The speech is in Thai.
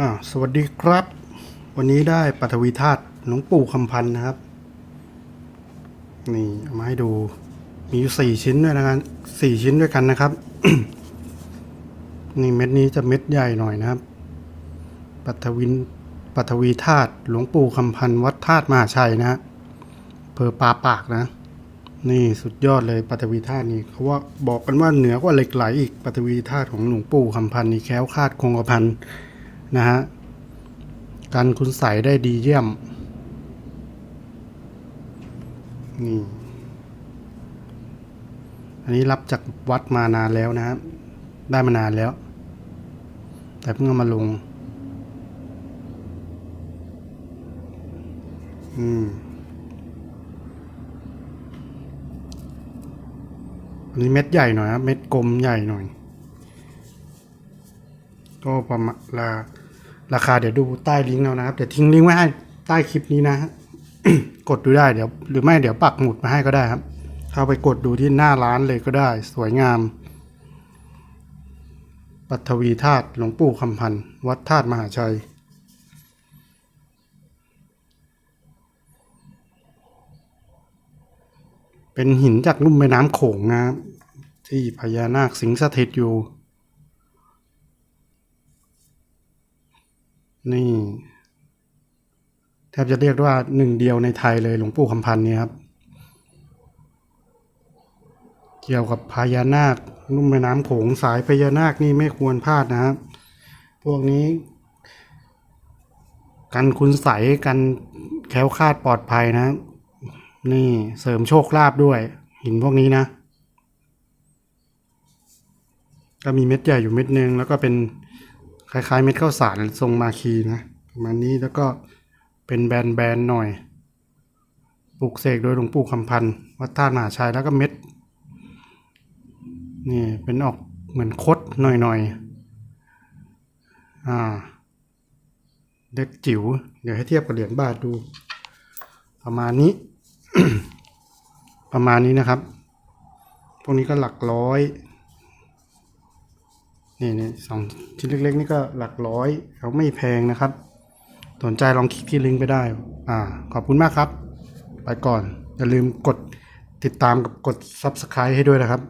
อ่าสวัสดีครับ วันนี้ได้ปัทวีธาตุหลวงปู่คำพันธ์นะครับ นี่เอามาให้ดู มีอยู่สี่ชิ้นด้วยนะครับสี่ชิ้นด้วยกันนะครับ นี่เม็ดนี้จะเม็ดใหญ่หน่อยนะครับ ปัทวินปัทวีธาตุหลวงปู่คำพันธ์วัดธาตุมหาชัยนะฮะเพอปลาปากนะ นี่สุดยอดเลยปัทวีธาตุนี่เขาว่าบอกกันว่าเหนือกว่าเหล็กไหลอีกปัทวีธาตุของหลวงปู่คำพันธ์นี่แค้วคาดคงกระพัน นะฮะการคุณใสยได้ดีเยี่ยม นี่ อันนี้รับจากวัดมานานแล้วนะครับ ได้มานานแล้ว แต่เพิ่งเอามาลง อืม อันนี้เม็ดใหญ่หน่อยครับ เม็ดกลมใหญ่หน่อย ก็ประมาณรา ราคาเดี๋ยวดูใต้ลิงก์เอานะครับ เดี๋ยวทิ้งลิงก์ไว้ให้ใต้คลิปนี้นะฮะกดดูได้เดี๋ยว หรือไม่เดี๋ยวปักหมุดมาให้ก็ได้ครับ เข้าไปกดดูที่หน้าร้านเลยก็ได้ สวยงาม ปัทวีธาตุหลวงปู่คำพันธ์วัดธาตุมหาชัยเป็นหินจากลุ่มแม่น้ำโขงนะครับที่พญานาคสิงสถิตอยู่ นี่แทบจะเรียกว่าหนึ่งเดียวในไทยเลยหลวงปู่คำพันธ์เนี่ยครับ เกี่ยวกับพญานาคลุ่มแม่น้ำโขงสายพญานาคนี่ไม่ควรพลาดนะครับ พวกนี้ กันคุณใสยกันแคล้วคลาดปลอดภัยนะ นี่เสริมโชคลาภด้วย หินพวกนี้นะ ก็มีเม็ดใหญ่อยู่เม็ดหนึ่งแล้วก็เป็น คล้ายๆเม็ดข้าวสารทรงมาคีนะประมาณนี้แล้วก็เป็นแบนๆหน่อย ปลูกเสกโดยหลวงปู่คำพันธ์วัดท่ามหาชัยแล้วก็เม็ดนี่เป็นออกเหมือนคดหน่อยๆอ่าเล็กจิ๋วเดี๋ยวให้เทียบกับเหรียญบาทดู ประมาณนี้ ประมาณนี้นะครับ พวกนี้ก็หลักร้อย นี่นี่สองชิ้นเล็กๆ นี่ก็หลักร้อยเขาไม่แพงนะครับ สนใจลองคลิกที่ลิงก์ไปได้ อ่า ขอบคุณมากครับ ไปก่อน อย่าลืมกดติดตามกับกด Subscribe ให้ด้วยนะครับ